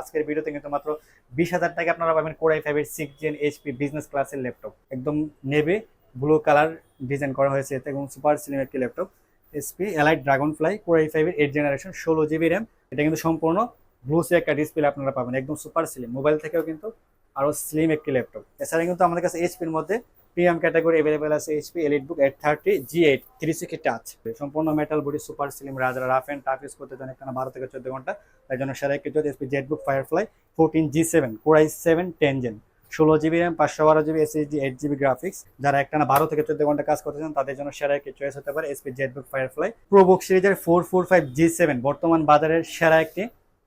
আজকের ভিডিওতে কিন্তু মাত্র বিশ হাজার টাকা আপনারা পাবেন কোরাই ফাইভের সিক্স জেন এইচপি বিজনেস ক্লাসের ল্যাপটপ একদম নেভে ব্লু কালার ডিজাইন করা হয়েছে এতে এবং সুপার স্লিম একটি laptop HP elite dragonfly core i ফাইভের এইট জেনারেশন ষোলো জিবি র্যাম এটা কিন্তু সম্পূর্ণ ব্লু সে একটা ডিসপ্লে আপনারা পাবেন। একদম সুপার স্লিম মোবাইল থেকেও কিন্তু আরও স্লিম একটি ল্যাপটপ এছাড়া কিন্তু আমাদের কাছে এইচপির মধ্যে প্রিমিয়াম ক্যাটাগরি অ্যাভেলেবেল আছে HP elite book eight thirty G eight three sixty touch সম্পূর্ণ মেটাল বডি সুপার স্লিম রাজারা রাফ অ্যান্ড টাফ ইউজ করতে চান একটা বারো থেকে চোদ্দ ঘণ্টা। তাই জন্য সেরা একটি HP Z book firefly fourteen G seven core i seven ten gen ষোলো জিবি র্যাম পাঁচশো বারো GB SSD eight GB graphics যারা একটা বারো থেকে চোদ্দ ঘণ্টা কাজ করতে চান তাদের জন্য সেরা একটি চয়েস হতে পারে HP Z book firefly probook সিরিজের four four five G seven বর্তমান বাজারের সেরা একটি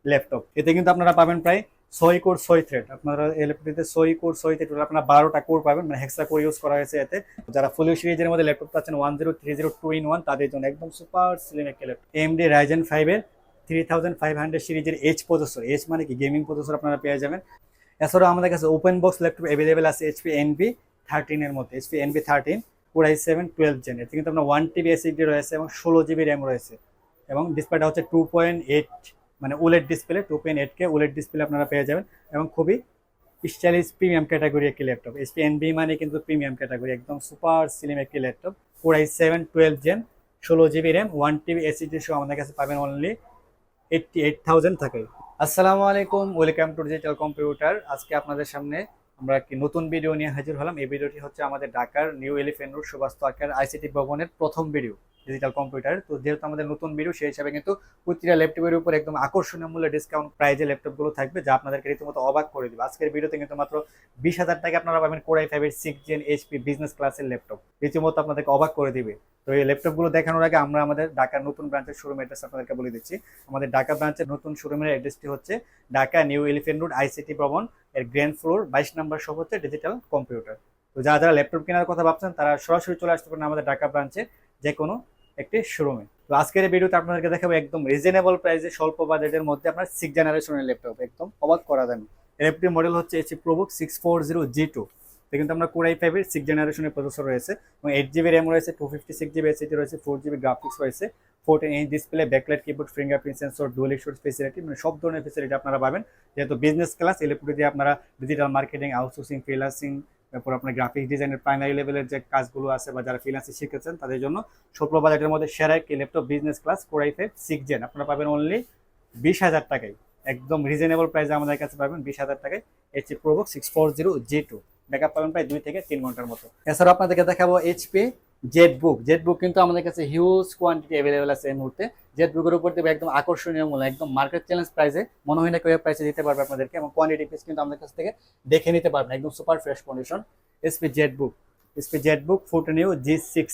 ল্যাপটপ এতে কিন্তু আপনারা পাবেন প্রায় ছয় কোর ছয় থ্রেড আপনারা এই ল্যাপটপটিতে ছয় কোর ছয় থ্রেড আপনারা বারোটা কোর পাবেন মানে হেক্সা কোর ইউজ করা হয়েছে এতে। যারা ফুলিও সিরিজের মধ্যে ল্যাপটপ পাচ্ছেন one zero three zero two in one তাদের জন্য একদম সুপার স্লিম একটি ল্যাপটপ এমডি রাইজেন ফাইভের থ্রি থাউজেন্ড ফাইভ হান্ড্রেড সিরিজের এইচ প্রসেসর এইচ মানে কি? গেমিং প্রসেসর আপনারা পেয়ে যাবেন। এছাড়াও আমাদের কাছে ওপেন বক্স ল্যাপটপ অ্যাভেলেবেল আছে এইচপি এনবি থার্টিনের মধ্যে। HP NB thirteen core i seven twelve gen এতে কিন্তু আপনার ওয়ান টিবি এসএসডি রয়েছে এবং ষোলো জিবি র্যাম রয়েছে। এবং ডিসপ্লেটা হচ্ছে টু পয়েন্ট এইট মানে OLED display two point eight K OLED display আপনারা পেয়ে যাবেন এবং খুবই স্টাইলিশ প্রিমিয়াম ক্যাটাগরি একটি ল্যাপটপ এসপি এনবি মানে কিন্তু প্রিমিয়াম ক্যাটাগরি একদম সুপার স্লিম একটি laptop core i seven twelve gen ষোলো GB RAM one TB SSD সহ আমাদের কাছে পাবেন অনলি এইটটি এইট থাউজেন্ড থাকে। আসসালামু আলাইকুম ওয়েলকাম টু ডিজিটাল কম্পিউটার আজকে আপনাদের সামনে আমরা একটি নতুন ভিডিও নিয়ে হাজির হলাম। এই ভিডিওটি হচ্ছে আমাদের ঢাকার নিউ এলিফেন্ট রোড সুবাস্তু আকার আইসিটি ভবনের প্রথম ভিডিও ডিজিটাল কম্পিউটার তো যেহেতু আমাদের নতুন ভিডিও সেই হিসাবে কিন্তু প্রতিটা ল্যাপটপের উপর একদম আকর্ষণীয় মূল্যে ডিসকাউন্ট প্রাইজে ল্যাপটপগুলো থাকবে, যা আপনাদেরকে রীতিমতো অবাক করে দিবে। আজকের ভিডিওতে কিন্তু মাত্র বিশ হাজার টাকা আপনারা পাবেন কোরাই ফাইভের সিক্স জেন এইচপি বিজনেস ক্লাসের ল্যাপটপ রীতিমতো আপনাদেরকে অবাক করে দিবে। তো এই ল্যাপটপগুলো দেখানোর আগে আমরা আমাদের ঢাকার নতুন ব্রাঞ্চের শোরুম অ্যাড্রেস আপনাদেরকে বলে দিচ্ছি। আমাদের ঢাকা ব্রাঞ্চের নতুন শোরুমের অ্যাড্রেসটি হচ্ছে Dhaka new elephant road ICT ভবন, এর গ্র্যান্ড ফ্লোর, বাইশ নম্বর শপ হচ্ছে ডিজিটাল কম্পিউটার তো যারা যারা ল্যাপটপ কেনার কথা ভাবছেন, তারা সরাসরি চলে আসতে পারেন আমাদের ঢাকা ব্রাঞ্চে যে কোনো একটি শোরুমে তো আজকের এই ভিডিওতে আপনাদেরকে দেখাবো একদম রিজনেবল প্রাইসে স্বল্প বাজেটের মধ্যে আপনার সিক্স জেনারেশনের ল্যাপটপ একদম অবাক করা যাবে ল্যাপটপ মডেল হচ্ছে H probook six four zero G two কিন্তু আমরা কোরাই ফাইভের সিক্স জেনারেশনের প্রসেসর রয়েছে এবং এইট জিবি র্যাম রয়েছে two fifty six GB SSD রয়েছে ফোর জিবি গ্রাফিক্স রয়েছে fourteen inch display backlight keyboard fingerprint sensor dual XOR facility মানে সব ধরনের ফেসিলিটি আপনারা পাবেন। যেহেতু বিজনেস ক্লাস ল্যাপটপ দিয়ে আপনারা ডিজিটাল মার্কেটিং আউটসোর্সিং ফ্রিলান্সিং তারপর আপনার গ্রাফিক্স ডিজাইনের প্রাইমারি লেভেলের যে কাজগুলো আছে বা যারা ফ্রিলান্সিং শিখেছেন, তাদের জন্য স্বল্প বাজেটের মধ্যে সেরা একটি laptop business class core i five six gen আপনারা পাবেন অনলি বিশ হাজার টাকায়। একদম রিজনেবল প্রাইসে আমাদের কাছে পাবেন বিশ হাজার টাকায়। HP probook six four zero G two backup পাবেন প্রায় দুই থেকে তিন ঘণ্টার মতো। এছাড়াও আপনাদেরকে দেখাবো HP Z book Z book কিন্তু আমাদের কাছে হিউজ কোয়ান্টিটি অ্যাভেলেবেল আছে এই মুহূর্তে। জেট বুকের উপর দেবে একদম আকর্ষণীয় মূল্য, একদম মার্কেট চ্যালেঞ্জ প্রাইসে মনে হয় না কেউ প্রাইসে দিতে পারবে আপনাদেরকে এবং কোয়ান্টিটি পিস কিন্তু আমাদের কাছ থেকে দেখে নিতে পারবেন, একদম super fresh condition HP ZBook HP ZBook foot new G six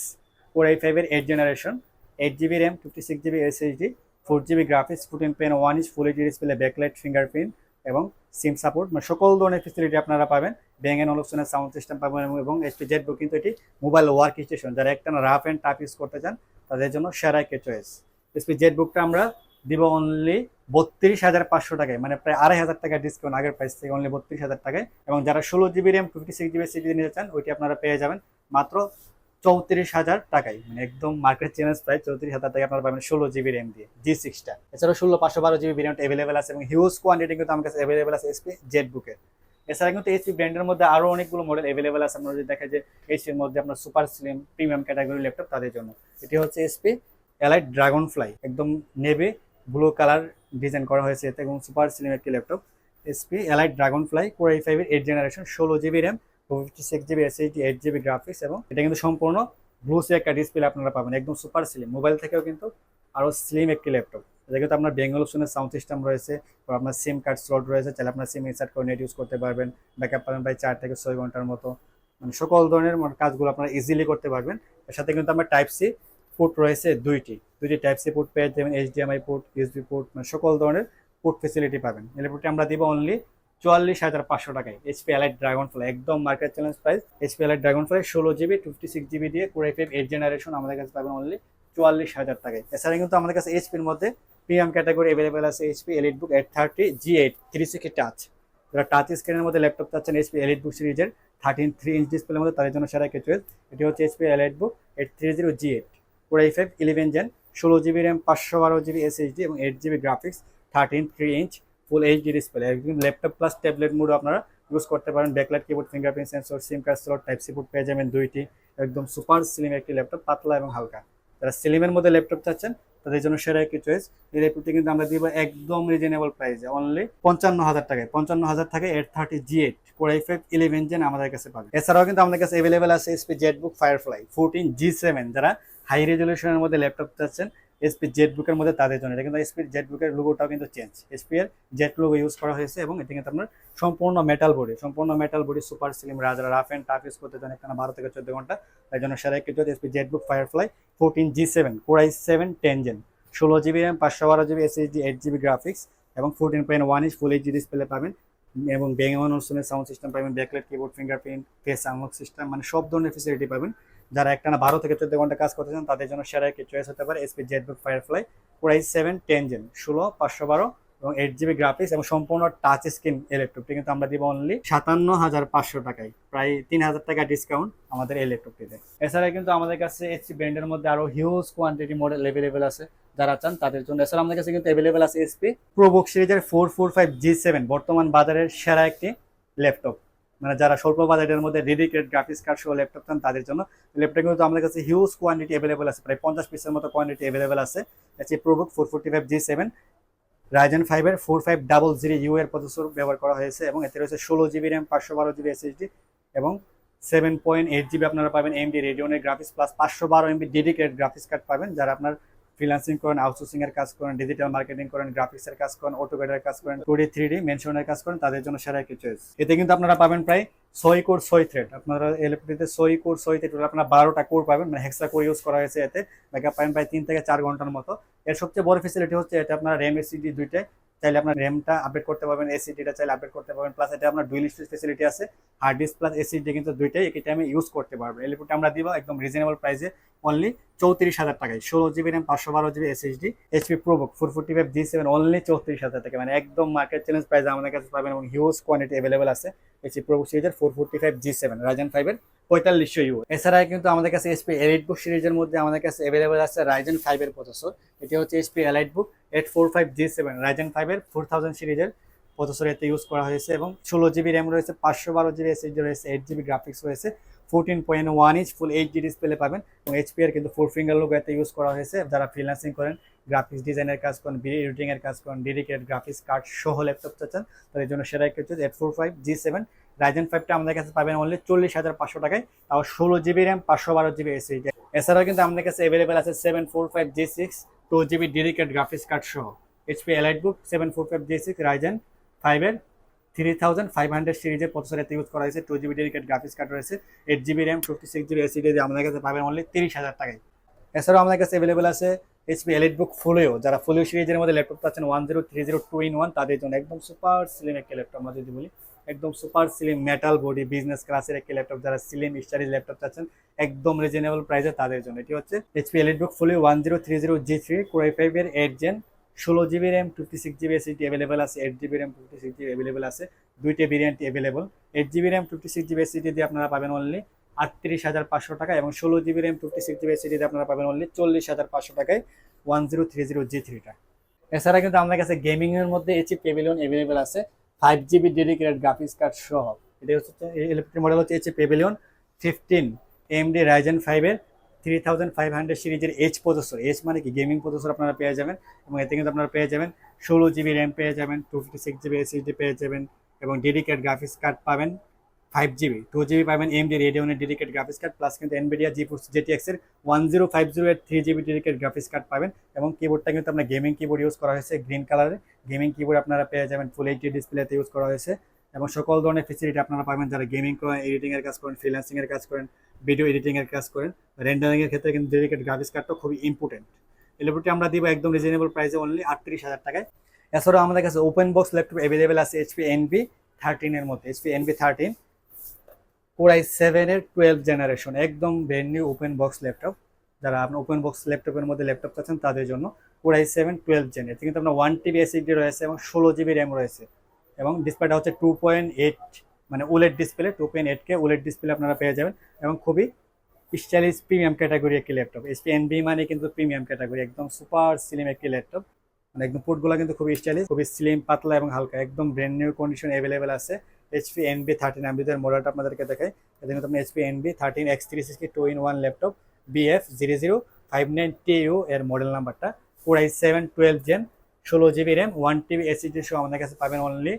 four এই ফাইভের eight generation eight GB RAM fifty six GB SSD four GB graphics fourteen point one inch full HD display backlight fingerprint এবং SIM support মানে সকল ধরনের facility আপনারা পাবেন। Bang and অলপশনের sound system পাবেন এবং এসপি জেট বুক কিন্তু এটি মোবাইল ওয়ার্ক স্টেশন যারা একটা রাফ অ্যান্ড টাফ ইউজ করতে চান, তাদের জন্য সেরা একটা চয়েস এসপি জেট বুকটা আমরা দিব অনলি বত্রিশ হাজার পাঁচশো টাকায় মানে প্রায় আড়াই হাজার টাকা ডিসকাউন্ট আগের প্রাইস থেকে অনলি বত্রিশ হাজার টাকায়। এবং যারা ষোলো GB RAM fifty six GB CB নিতে চান, ওইটি আপনারা পেয়ে যাবেন। মাত্র চৌত্রিশ হাজার টাকায় মানে একদম মার্কেট চেঞ্জ প্রায় চৌত্রিশ হাজার টাকা আপনারা পাবেন ষোলো জিবি র্যাম দিয়ে জি সিক্সটা এছাড়াও ষোলো, পাঁচশো বারো জিবি ভ্যারিয়েন্ট অ্যাভেলেবেল আছে এবং হিউজ কোয়ান্টিটি কিন্তু আমার কাছে অ্যাভেলেবেল আছে এসপি জেট বুকের এছাড়া কিন্তু এইচপি ব্র্যান্ডের মধ্যে আরও অনেকগুলো মডেল অ্যাভেলেবেল আছে। আপনারা যদি দেখা যায় এইচপির মধ্যে আপনার super slim premium category laptop তাদের জন্য। এটি হচ্ছে এসপি এলাইট ড্রাগন ফ্লাই একদম নেভি ব্লু কালার ডিজাইন করা হয়েছে এতে এবং সুপার স্লিম একটি laptop HP elite dragonfly core i ফাইভের এইট জেনারেশন ষোলো GB RAM fifty six GB SSD eight GB graphics এবং এটা কিন্তু সম্পূর্ণ ব্লুসে একটা ডিসপ্লে আপনারা পাবেন, একদম সুপার স্লিম মোবাইল থেকেও কিন্তু আরও স্লিম একটি ল্যাপটপ এটা কিন্তু আপনার বেঙ্গল অপশনের সাউন্ড সিস্টেম রয়েছে, বা আপনার সিম কার্ড স্লট রয়েছে, চাইলে আপনার সিম ইনসার্ট করে নেট ইউজ করতে পারবেন ব্যাকআপ পাবেন প্রায় চার থেকে ছয় ঘণ্টার মতো। মানে সকল ধরনের মানে কাজগুলো আপনারা ইজিলি করতে পারবেন। এর সাথে কিন্তু আমার টাইপ সি পোর্ট রয়েছে দুইটি। দুইটি টাইপ সি পোর্ট পেয়ে যাবেন এইচডিএমআই পোর্ট ইউএসবি পোর্ট মানে সকল ধরনের পোর্ট ফেসিলিটি পাবেন। এই আমরা দিব অনলি চুয়াল্লিশ হাজার পাঁচশো টাকায় এইচপি এলাইট ড্রাগন ফ্লাই একদম market challenge price HP elite dragonfly ষোলো জিবি ফিফটি সিক্স জিবি দিয়ে core i five eight generation আমাদের কাছে পাবেন অনলি চুয়াল্লিশ হাজার টাকায়। এছাড়া কিন্তু আমাদের কাছে এইচপির মধ্যে প্রিমিয়াম ক্যাটাগরি অ্যাভেলেবেল আছে HP elite book eight thirty G eight three sixty touch যারা টাচ স্ক্রিনের মধ্যে ল্যাপটপ চাচ্ছেন এইচপি এলিট বুক সিরিজের থার্টিন থ্রি ইঞ্চ ডিসপ্লের মধ্যে, তাদের জন্য সেরা চয়েস এটি হচ্ছে HP elite book eight three zero G eight core i five eleven gen ষোলো জিবি র্যাম পাঁচশো বারো জিবি এসএইচডি এবং eight GB graphics thirteen three inch full HD display একদম ল্যাপটপ প্লাস ট্যাবলেট মোড আপনারা use করতে পারেন। Backlight keyboard fingerprint sensor SIM card slot type C port পেয়ে যাবেন দুইটি। একদম সুপার স্লিম একটি ল্যাপটপ পাতলা এবং হালকা। যারা স্লিমের মধ্যে ল্যাপটপ চাচ্ছেন, তাদের জন্য সেরা একটি চয়েস এই ল্যাপটপটি কিন্তু আমরা দিব একদম রিজনেবল প্রাইসে অনলি পঞ্চান্ন হাজার টাকায়। পঞ্চান্ন হাজার টাকায় eight thirty G eight core i five eleven gen আমাদের কাছে পাবে এছাড়াও কিন্তু আমাদের কাছে অ্যাভেলেবেল আছে HP ZBook firefly fourteen G seven যারা হাই রেজলিউশনের মধ্যে ল্যাপটপ চাচ্ছেন এসপি জেট বুকের মধ্যে তাদের জন্য। এটা কিন্তু এসপি জেট বুকের লোগোটাও কিন্তু চেঞ্জ এসপি এর জেট লোগো ইউজ করা হয়েছে এবং এতে কিন্তু আপনার সম্পূর্ণ মেটাল বডি সম্পূর্ণ মেটাল বডি সুপার স্লিম রাজারা রাফ অ্যান্ড টাফ ইউজ করতে চান এখানে বারো থেকে চোদ্দ ঘণ্টা। তাই জন্য সেরা একটি HP ZBook firefly fourteen G seven core i seven ten gen ষোলো জিবি র্যাম পাঁচশো বারো GB SSD eight GB graphics এবং fourteen point one inch full HD display পাবেন। এবং ব্যাঙ্গন ওলসনের সাউন্ড সিস্টেম পাবেন backlight keyboard fingerprint face unlock system মানে সব ধরনের ফেসিলিটি পাবেন। যারা একটানা বারো থেকে চোদ্দ ঘণ্টা কাজ করতে চান, তাদের জন্য সেরা একটি চয়েস হতে পারে HP ZBook firefly price seven ten gen ষোলো, পাঁচশো বারো এবং এইট জিবি গ্রাফিক্স এবং সম্পূর্ণ টাচ স্ক্রিন এই ল্যাপটপটি কিন্তু আমরা দিব অনলি সাতান্ন হাজার পাঁচশো টাকায়, প্রায় তিন হাজার টাকা ডিসকাউন্ট আমাদের এই ল্যাপটপটিতে। এছাড়া কিন্তু আমাদের কাছে এইচপি ব্র্যান্ডের মধ্যে আরও হিউজ কোয়ান্টিটি মডেল অ্যাভেলেবেল আছে, যারা চান তাদের জন্য। এছাড়া আমাদের কাছে কিন্তু অ্যাভেলেবেল আছে এসপি প্রোবুক সিরিজের four four five G seven বর্তমান বাজারের সেরা একটি ল্যাপটপ। মানে যারা স্বল্প বাজেটের মধ্যে ডেডিকেটেড গ্রাফিক্স কার্ড সহ ল্যাপটপ চান, তাদের জন্য। ল্যাপটপ কিন্তু আমাদের কাছে হিউজ কোয়ান্টিটি অ্যাভেলেবেল আছে, প্রায় পঞ্চাশ পিসের মতো কোয়ান্টিটি অ্যাভেলেবেল আছে। হচ্ছে probook four forty five G seven Ryzen ফাইভের four five double zero U এর প্রসেসর ব্যবহার করা হয়েছে এবং এতে রয়েছে ষোলো জিবি র্যাম পাঁচশো বারো জিবি এসএসডি এবং সেভেন পয়েন্ট এইট জিবি আপনারা পাবেন এমডি রেডিওনের গ্রাফিক্স প্লাস পাঁচশো বারো এমবি ডেডিকেটেড গ্রাফিক্স কার্ড পাবেন, যারা আপনার ফ্রিলান্সিং করেন আউটসোর্সিং এর কাজ করেন ডিজিটাল মার্কেটিং করেন গ্রাফিক্স এর কাজ করেন অটোকেডের কাজ করেন টু ডি থ্রি ডি মেনশনের কাজ করেন, তাদের জন্য সেরা একটি চয়েস এতে কিন্তু আপনারা পাবেন প্রায় ছয় কোর, ছয় থ্রেড আপনারা ইলেকট্রিতে ছয় কোর, ছয় থ্রেড আপনারা বারোটা কোর পাবেন মানে হেক্সা কোর ইউজ করা হয়েছে এতে। ব্যাকআপ পাবেন প্রায় তিন থেকে চার ঘণ্টার মতো। এর সবচেয়ে বড় ফেসিলিটি হচ্ছে এটা আপনার র্যাম এসিডি দুইটাই। চাইলে আপনার র্যামটা আপডেট করতে পারবেন এসিডিটা চাইলে আপডেট করতে পারবেন। প্লাস এটা আপনার ডুয়েল স্টোরেজ ফেসিলিটি আছে। হার্ড ডিস্ক প্লাস এসিডি কিন্তু দুইটাই একই টাইমে ইউজ করতে পারবেন। ল্যাপটপটা আমরা দিব একদম রিজনেবল প্রাইসে অনলি চৌত্রিশ হাজার টাকায়। ষোলো জিবি র্যাম পাঁচশো বারো GB SSD HP probook four forty five G seven only চৌত্রিশ হাজার টাকা মানে একদম মার্কেট চ্যালেঞ্জ প্রাইস আমাদের কাছে পাবেন এবং হিউজ কোয়ান্টিটি অ্যাভেলেবেল আছে। এইচপি প্রোবুক সিরিজের four forty five G seven Ryzen ফাইভের পঁয়তাল্লিশশো ইউ এছাড়া কিন্তু আমাদের কাছে এসপি এলিট বুক সিরিজের মধ্যে আমাদের কাছে অ্যাভেলেবেল আছে রাইজেন ফাইভের প্রসেসর এটি হচ্ছে HP elite book eight four five G seven Ryzen ফাইভের ফোর থাউজেন্ড সিরিজের প্রসেসর এতে ইউজ করা হয়েছে এবং ষোলো জিবি র্যাম রয়েছে, পাঁচশো বারো জিবি এসএসডি রয়েছে এইট জিবি গ্রাফিক্স রয়েছে। Fourteen point one inch full H D display পাবেন এবং এইচপি এর কিন্তু ফোর ফিঙ্গার লোক এতে ইউজ করা হয়েছে। যারা ফ্রিল্যান্সিং করেন গ্রাফিক্স ডিজাইনের কাজ করেন এডিটিং এর কাজ করেন ডেডিকেটেড গ্রাফিক্স কার্ড সহ ল্যাপটপ চাচ্ছেন তাদের জন্য সেরা একটা হচ্ছে eight four five G seven Ryzen ফাইভটা আমাদের কাছে পাবেন অনলি চল্লিশ হাজার পাঁচশো টাকায়, তাও ষোলো জিবি র্যাম পাঁচশো বারো জিবি এসএসডি এছাড়াও কিন্তু আমাদের কাছে অ্যাভেলেবেল আছে seven four five G six two GB dedicate graphics card সহ। HP elite book seven four five G six Ryzen ফাইভের থ্রি থাউজেন্ড ফাইভ হান্ড্রেড সিরিজের প্রসেসর এতে ইউজ করা হয়েছে two GB dedicate graphics card রয়েছে eight GB RAM fifty six GB SSD আমাদের কাছে পাবেন অনলি তিরিশ হাজার টাকায়। এছাড়াও আমাদের কাছে অ্যাভেলেবেল আছে এইচপি এলিট বুক ফুলেও যারা ফুলিও সিরিজের মধ্যে ল্যাপটপ পাচ্ছেন one zero three zero two in one তাদের জন্য একদম সুপার স্লিম একটা ল্যাপটপ আমরা যদি বলি। একদম super slim metal body business ক্লাসের একটা ল্যাপটপ যারা স্লিম স্টাডি ল্যাপটপ চাচ্ছেন, একদম রিজনেবল প্রাইসে তাদের জন্য। এটি হচ্ছে HP elite book fully one zero three zero G three core i ফাইভের এইট জেন ষোলো GB RAM fifty six GB SSD available আছে eight GB RAM fifty six GB available আছে, দুইটা variant available eight GB RAM fifty six GB SSD দিয়ে আপনারা পাবেন only আটত্রিশ হাজার পাঁচশো টাকা এবং ষোলো GB RAM fifty six GB SSD দিয়ে আপনারা পাবেন অনলি চল্লিশ হাজার পাঁচশো টাকায় one zero three zero G থ্রিটা এছাড়া কিন্তু আমাদের কাছে গেমিংয়ের মধ্যে এইচি পেভিলিয়ন অ্যাভেলেবেল আছে five GB dedicated graphics card সহ। এটা হচ্ছে ইলেকট্রিক মডেল হচ্ছে HP pavilion fifteen AMD Ryzen ফাইভের থ্রি থাউজেন্ড ফাইভ হান্ড্রেড সিরিজের এইচ প্রসেসর এইচ মানে কি? গেমিং প্রসেসর আপনারা পেয়ে যাবেন এবং এতে কিন্তু আপনারা পেয়ে যাবেন ষোলো জিবি র্যাম পেয়ে যাবেন two fifty six GB SSD পেয়ে যাবেন এবং ডেডিকেট গ্রাফিক্স কার্ড পাবেন ফাইভ জিবি টু জিবি পাবেন এমডি রেডিওনের ডেডিকেট গ্রাফিক্স কার্ড প্লাস কিন্তু এনবিডিয়া জি ফোর জেটিএক্স এর ওয়ান জিরো ফাইভ জিরো এর three GB dedicate graphics card পাবেন এবং কিবোর্ডটা কিন্তু আপনার গেমিং কিবোর্ড ইউজ করা হয়েছে গ্রিন কালারের গেমিং কিবোর্ড আপনারা পেয়ে যাবেন ফুল এইচডি ডিসপ্লেতে ইউজ করা হয়েছে এবং সকল ধরনের ফেসিলিটি আপনারা পাবেন যারা গেমিং করেন এডিটিংয়ের কাজ করেন ফ্রিল্যান্সিংয়ের কাজ করেন। ভিডিও এডিটিং এর কাজ করেন। রেন্ডারিং এর ক্ষেত্রে কিন্তু ডেডিকেট গ্রাফিক্স কার্ডটা খুবই ইম্পর্টেন্ট এই ল্যাপটপটি আমরা দিব একদম রিজনেবল প্রাইসে অনলি আটত্রিশ হাজার টাকায়। এছাড়াও আমাদের কাছে open box laptop available HP NB NB থার্টিনের মধ্যে। HP NB thirteen core i সেভেনের টুয়েলভ জেনারেশন একদম brand new open box laptop যারা আপনার ওপেন বক্স ল্যাপটপের মধ্যে ল্যাপটপ চাচ্ছেন, তাদের জন্য কোরাই সেভেন টুয়েলভ জেন এতে কিন্তু আপনার ওয়ান টিবি এসএসডি রয়েছে এবং ষোলো জিবি র্যাম রয়েছে। এবং ডিসপ্লেটা হচ্ছে টু পয়েন্ট এইট মানে OLED display two point eight K OLED display আপনারা পেয়ে যাবেন এবং খুবই স্টাইলিশ প্রিমিয়াম ক্যাটাগরি একটি ল্যাপটপ এসপি এনবি মানে কিন্তু প্রিমিয়াম ক্যাটাগরি একদম সুপার স্লিম একটি ল্যাপটপ মানে একদম পোর্টগুলো কিন্তু খুবই স্টাইলিশ, খুবই স্লিম পাতলা এবং হালকা, একদম ব্র্যান্ড নিউ কন্ডিশন অ্যাভেলেবেল আছে। এইচপি এনবি থার্টিন অ্যাম্বিদের মডেলটা আপনাদেরকে দেখাই। এতে কিন্তু আপনি HP NB thirteen X three sixty two in one laptop BF zero zero five nine T U এর মডেল নাম্বারটা core I seven twelve gen ষোলো GB RAM one TB SSD সহ আমাদের কাছে পাবেন অনলি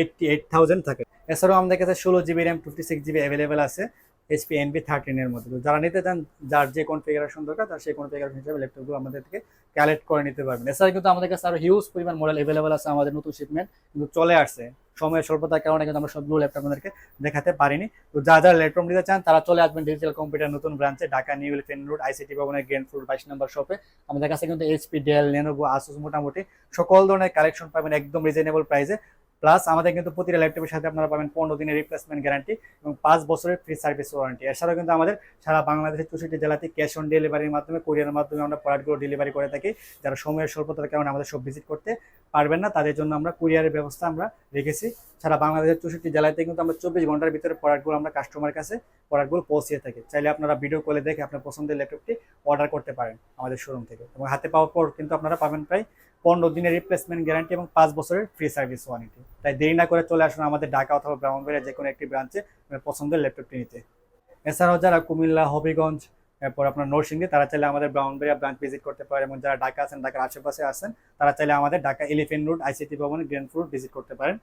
এইটটি এইট থাউজেন্ড থাকে। এছাড়াও আমাদের কাছে ষোলো GB RAM fifty six GB available HP NB NB থার্টিনের মধ্যে। যারা নিতে চান, যার যে কনফিগারেশন দরকার, তার সেই কনফিগারেশন হিসেবে ল্যাপটপগুলো আমাদের থেকে করে নিতে পারবেন। এছাড়া কিন্তু আমাদের কাছে আরও হিউজ পরিমাণ মডেল অ্যাভেলেবেল আছে আমাদের নতুন শিপমেন্ট কিন্তু চলে আসছে। সময়ের স্বল্পতার কারণে কিন্তু আমরা সবগুলো ল্যাপটপ আপনাদেরকে দেখাতে পারিনি। তো যা যারা ল্যাপটপ নিতে চান, তারা চলে আসবেন ডিজিটাল কম্পিউটার নতুন ব্রাঞ্চে Dhaka new elephant road ICT ভবনের গ্র্যান্ড ফ্লোর বাইশ নম্বর শপে আমাদের কাছে কিন্তু এইচপি ডেল লেনোভো আসুস মোটামুটি সকল ধরনের কালেকশন পাবেন একদম রিজনেবল প্রাইসে প্লাস আমাদের কিন্তু প্রতিটা ল্যাপটপের সাথে আপনারা পাবেন পনেরো দিনের রিপ্লেসমেন্ট গ্যারান্টি এবং পাঁচ বছরের ফ্রি সার্ভিস ওয়ারেন্টি এছাড়াও কিন্তু আমাদের সারা বাংলাদেশের চৌষট্টি জেলাতে ক্যাশ অন ডেলিভারির মাধ্যমে কোরিয়ার মাধ্যমে আমরা প্রোডাক্টগুলো ডেলিভারি করে থাকি। যারা সময়ের স্বল্পতার কারণে আমাদের সব ভিজিট করতে পারবেন না, তাদের জন্য আমরা কুরিয়ারের ব্যবস্থা আমরা রেখেছি। সারা বাংলাদেশের চৌষট্টি জেলাতে কিন্তু আমরা চব্বিশ ঘণ্টার ভিতরে প্রোডাক্টগুলো আমরা কাস্টমার কাছে প্রোডাক্টগুলো পৌঁছিয়ে থাকি। চাইলে আপনারা ভিডিও কলে দেখে আপনার পছন্দের ল্যাপটপটি অর্ডার করতে পারেন আমাদের শোরুম থেকে। এবং হাতে পাওয়ার পর কিন্তু আপনারা পাবেন প্রায় পনেরো দিনের রিপ্লেসমেন্ট গ্যারান্টি এবং পাঁচ বছরের ফ্রি সার্ভিস ওয়ারেন্টি তাই দেরি না করে চলে আসুন আমাদের ঢাকা অথবা ব্রাহ্মণবাড়িয়া যে কোনো একটি ব্রাঞ্চে পছন্দের ল্যাপটপটি নিতে। এছাড়াও যারা কুমিল্লা, হবিগঞ্জ, এরপর আপনার নরসিংদী, তারা চাইলে আমাদের ব্রাহ্মণবাড়িয়া ব্রাঞ্চ ভিজিট করতে পারে এবং যারা ঢাকা আছেন, ঢাকার আশেপাশে আছেন, তারা চাইলে আমাদের ঢাকা এলিফেন্ট রোড আইসিটি ভবন গ্র্যান্ড ফ্রুট ভিজিট করতে পারেন।